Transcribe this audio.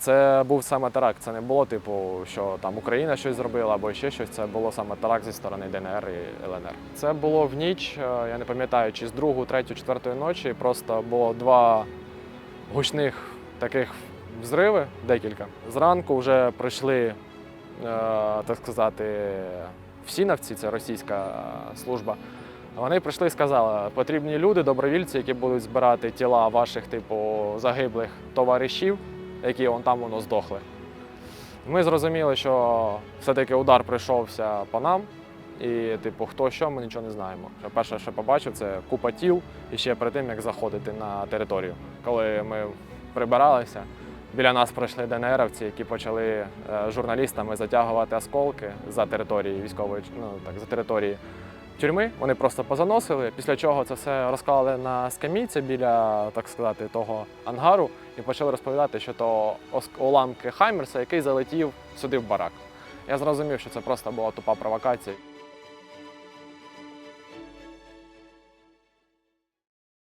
Це був саме теракт. Це не було типу, що там Україна щось зробила або ще щось. Це було саме теракт зі сторони ДНР і ЛНР. Це було в ніч, е, я не пам'ятаю, чи з другої, третьої, четвертої ночі. Просто було два гучних таких взриви, декілька. Зранку вже прийшли, е, так сказати, всінавці, це російська служба. Вони прийшли і сказали, потрібні люди, добровільці, які будуть збирати тіла ваших, типу, загиблих товаришів, які вон там воно здохли. Ми зрозуміли, що все-таки удар прийшовся по нам, і, типу, хто що, ми нічого не знаємо. Перше, що побачив, це купа тіл і ще перед тим, як заходити на територію. Коли ми прибиралися, біля нас пройшли ДНРовці, які почали е, журналістами затягувати осколки за території військової, ну так, за території тюрми. Вони просто позаносили, після чого це все розклали на скамійці біля, так сказати, того ангару і почали розповідати, що то уламки Хаймерса, який залетів сюди в барак. Я зрозумів, що це просто була тупа провокація.